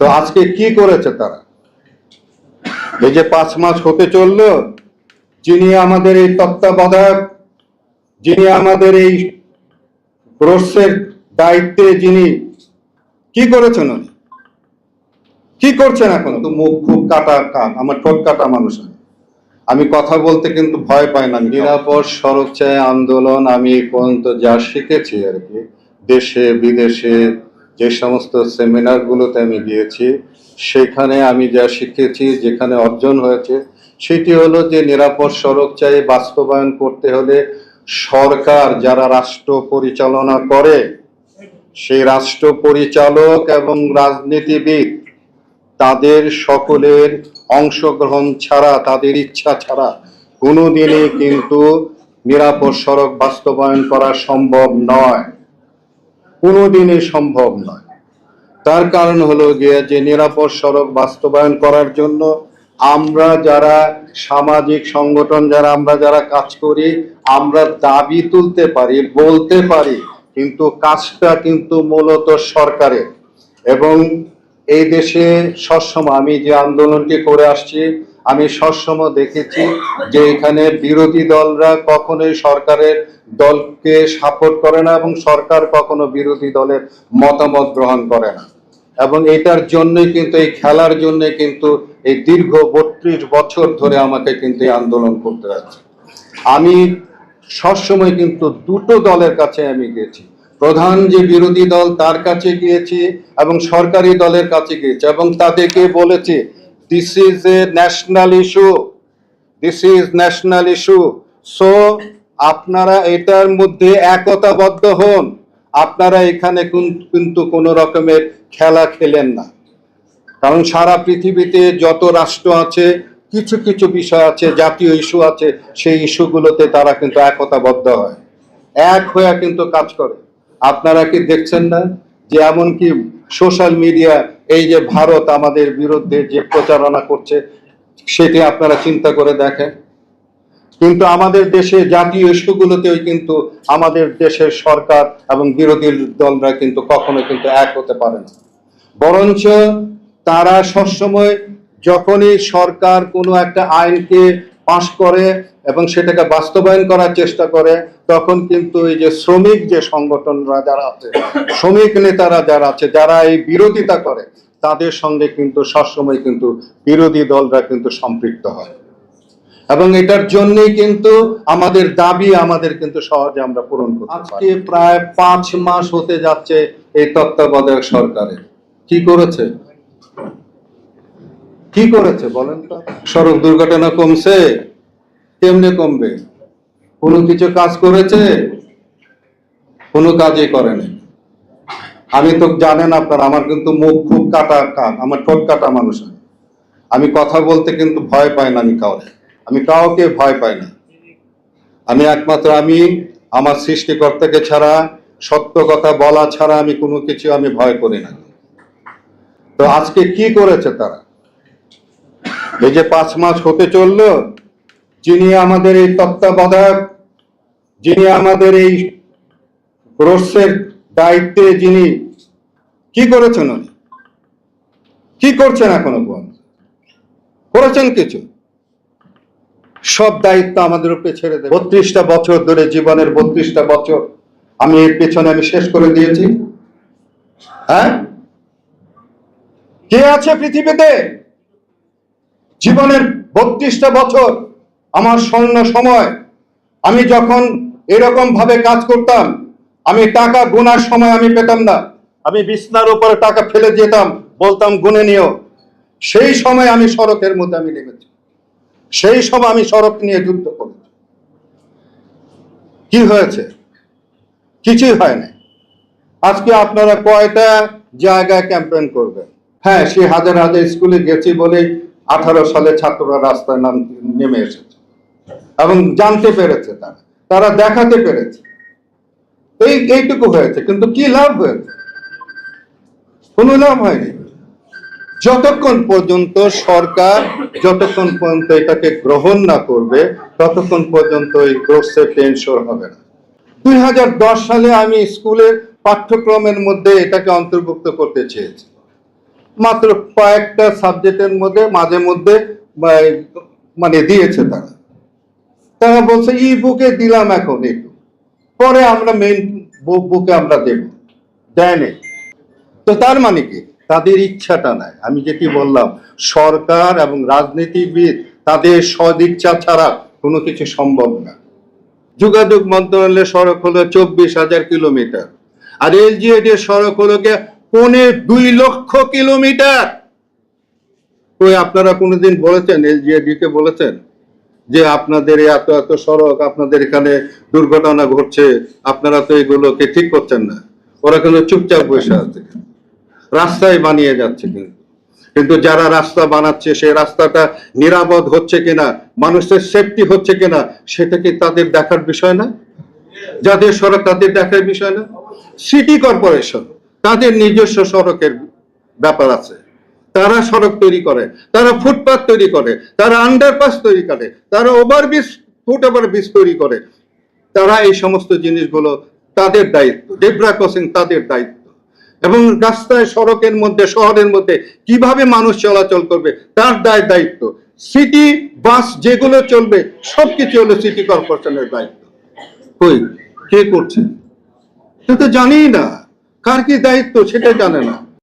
তো আজকে কি করেছে তারা? এই যে পাঁচ মাস হতে চলল, যিনি আমাদের এই তত্ত্বাবধায়ক, যিনি আমাদের এই প্রশ্নের দায়িত্বে যিনি, কি করেছেন উনি? কি করছেন এখন? তো মুখ খুব কাটা কান, আমার ঠোঁট কাটা মানুষ। আমি। কথা বলতে কিন্তু ভয় পাই না। নিরাপদ সড়ক আন্দোলন, আমি এই পর্যন্ত যা শিখেছি আর কি, দেশে, বিদেশে যে সমস্ত সেমিনারগুলোতে আমি গিয়েছি, সেখানে আমি যা শিখেছি, যেখানে অর্জন হয়েছে, সেটি হলো যে নিরাপদ সড়ক চাই বাস্তবায়ন করতে হলে সরকার যারা রাষ্ট্র পরিচালনা করে, সেই রাষ্ট্র পরিচালক এবং রাজনীতিবিদ, তাদের সকলের অংশগ্রহণ ছাড়া, তাদের ইচ্ছা ছাড়া কোনোদিনই কিন্তু নিরাপদ সড়ক বাস্তবায়ন করা সম্ভব নয়। কোনোদিনই সম্ভব নয়। তার কারণ হলো গিয়ে যে নিরাপদ সড়ক বাস্তবায়ন করার জন্য আমরা যারা সামাজিক সংগঠন, যারা আমরা যারা কাজ করি, আমরা দাবি তুলতে পারি, বলতে পারি, কিন্তু কাজটা কিন্তু মূলত সরকারের। এবং এই দেশে সবসময় আমি যে আন্দোলনটি করে আসছি আমি সবসময় দেখেছি যে এখানে বিরোধী দলরা কখনোই সরকারের দলকে সাপোর্ট করে না এবং সরকার কখনো বিরোধী দলের মতামত গ্রহণ করে না। এবং এটার জন্যই কিন্তু, এই খেলার জন্য কিন্তু এই দীর্ঘ বত্রিশ বছর ধরে আমাকে কিন্তু এই আন্দোলন করতে হচ্ছে। আমি সবসময় কিন্তু দুটো দলের কাছে আমি গেছি প্রধান যে বিরোধী দল তার কাছে গিয়েছি এবং সরকারি দলের কাছে গিয়েছি এবং তাদেরকে বলেছি this is a national issue this is national issue so আপনারা এটার মধ্যে একতাবদ্ধ হন। আপনারা এখানে কিন্তু কোনো রকমের খেলা খেলেন না। কারণ সারা পৃথিবীতে যত রাষ্ট্র আছে, কিছু কিছু বিষয় আছে, জাতীয় ইস্যু আছে, সেই ইস্যুগুলোতে তারা কিন্তু একতাবদ্ধ হয়। এক হয়ে কিন্তু কাজ করে। আপনারা কি দেখছেন না যে এমনকি সোশ্যাল মিডিয়া এই যে ভারত আমাদের বিরুদ্ধে যে প্রচারণা করছে, সেটি আপনারা চিন্তা করে দেখেন। কিন্তু আমাদের দেশে জাতীয় ইস্যুগুলোতেও কিন্তু আমাদের দেশের সরকার এবং বিরোধী দলরা কিন্তু কখনো কিন্তু এক হতে পারে না। বরঞ্চ তারা সবসময় যখনই সরকার কোনো একটা আইনকে পাশ করে এবং সেটাকে বাস্তবায়ন করার চেষ্টা করে, তখন কিন্তু এই যে শ্রমিক যে সংগঠনরা যারা আছে, শ্রমিক নেতারা যারা আছে, যারা এই বিরোধিতা করে, তাদের সঙ্গে কিন্তু সবসময় কিন্তু বিরোধী দলরা কিন্তু সম্পৃক্ত হয়। এবং এটার জন্যই কিন্তু আমাদের দাবি, আমাদের কিন্তু সহজে আমরা পূরণ করি আজকে প্রায় পাঁচ মাস হতে যাচ্ছে এই তত্ত্বাবধায়ক সরকারের। কি করেছে? কি করেছে বলেন তো? সড়ক দুর্ঘটনা কমছে, কেমনে কমবে? কোনো কিছু কাজ করেছে? কোনো কাজই করেনি। আমি তো জানেন আপনার, আমার কিন্তু মুখ খুব কাটা কান, আমার ঠোঁট কাটা মানুষ। আমি। কথা বলতে কিন্তু ভয় পাই না আমি কাউকে। আমি কাউকে ভয় পাই না। আমি একমাত্র, আমি আমার সৃষ্টিকর্তাকে ছাড়া, সত্য কথা বলা ছাড়া আমি কোনো কিছু আমি ভয় করি না। তো আজকে কি করেছে তারা? এই যে পাঁচ মাস হতে চলল, যিনি আমাদের এই তত্ত্বাবধায়ক, যিনি আমাদের এই প্রশ্নের দায়িত্বে যিনি, কি করেছেন উনি? কি করছেন এখনও পর্যন্ত করেছেন কিছু? সব দায়িত্ব আমাদের উপরে ছেড়ে দেয় বত্রিশটা বছর ধরে জীবনের বত্রিশটা বছর আমি এর পেছনে আমি শেষ করে দিয়েছি। হ্যাঁ? কে আছে পৃথিবীতে? জীবনের বত্রিশটা বছর আমার স্বর্ণ সময়, আমি যখন এরকম ভাবে কাজ করতাম, আমি টাকা গোনার সময় আমি পেতাম না। আমি বিছনার উপরে টাকা ফেলে যেতাম, বলতাম, গুনে নিও। সেই সময় আমি সড়কের মধ্যে আমি নেমেছি। সেই সময় আমি সড়ক নিয়ে যুদ্ধ করেছি। কি হয়েছে? কিছুই হয় না আজকে আপনারা কয়টা জায়গায় ক্যাম্পেন করবেন? হ্যাঁ সে হাজার হাজার স্কুলে গেছি বলে আঠারো সালে ছাত্ররা রাস্তায় নাম নেমে এসেছে। এবং জানতে পেরেছে তারা। তারা দেখাতে পেরেছে। এই, এইটুকু হয়েছে, কিন্তু কি লাভ হয়েছে? কোনো লাভ হয়নি। যতক্ষণ পর্যন্ত সরকার যতক্ষণ পর্যন্ত এটাকে গ্রহণ না করবে, ততক্ষণ পর্যন্ত এই গ্রোথের টেনশন হবে না। দুই হাজার দশ সালে আমি স্কুলের পাঠ্যক্রমের মধ্যে এটাকে অন্তর্ভুক্ত করতে চেয়েছি। মাত্র কয়েকটা সাবজেক্টের মধ্যে, মাঝে মধ্যে মানে দিয়েছে তারা। তারা বলছে ই বুকে দিলাম এখন একটু। পরে আমরা মেইন বুকে আমরা দেব। দেয়নি তো তার মানে কি? তাদের ইচ্ছাটা নাই। আমি যেটি বললাম, সরকার এবং রাজনীতিবিদ তাদের সদিচ্ছা ছাড়া কোনো কিছু সম্ভব না। যোগাযোগ মন্ত্রণালয়ের সড়ক হলো চব্বিশ হাজার কিলোমিটার। আর এলজিএডি সড়ক হলো পৌনে দুই লক্ষ কিলোমিটার। ওই আপনারা কোনোদিন বলেছেন এলজিএডি কে বলেছেন যে আপনাদের এত এত সড়ক, আপনাদের এখানে দুর্ঘটনা ঘটছে, আপনারা তো এগুলোকে ঠিক করছেন না। ওরা কিন্তু চুপচাপ বসে আছে। রাস্তায় বানিয়ে যাচ্ছে কিন্তু। কিন্তু যারা রাস্তা বানাচ্ছে, সেই রাস্তাটা নিরাপদ হচ্ছে কিনা, মানুষের সেফটি হচ্ছে কিনা, সেটা কি তাদের দেখার বিষয় না? যাদের সড়ক, তাদের দেখার বিষয় না? সিটি কর্পোরেশন তাদের নিজস্ব সড়কের ব্যাপার আছে। তারা সড়ক তৈরি করে, তারা ফুটপাথ তৈরি করে, তারা আন্ডারপাস তৈরি করে, তারা ওভারব্রিজ ফুট ওভার ব্রিজ তৈরি করে। তারা এই সমস্ত জিনিসগুলো তাদের দায়িত্ব জেব্রা ক্রসিং তাদের দায়িত্ব। এবং রাস্তায়, সড়কের মধ্যে, শহরের মধ্যে কীভাবে মানুষ চলাচল করবে, তার দায় দায়িত্ব। সিটি বাস যেগুলো চলবে, সবকিছু হলো সিটি কর্পোরেশনের দায়িত্ব। কই? কে করছে? সে তো জানেই না। কার কি দায়িত্ব সেটা জানে না।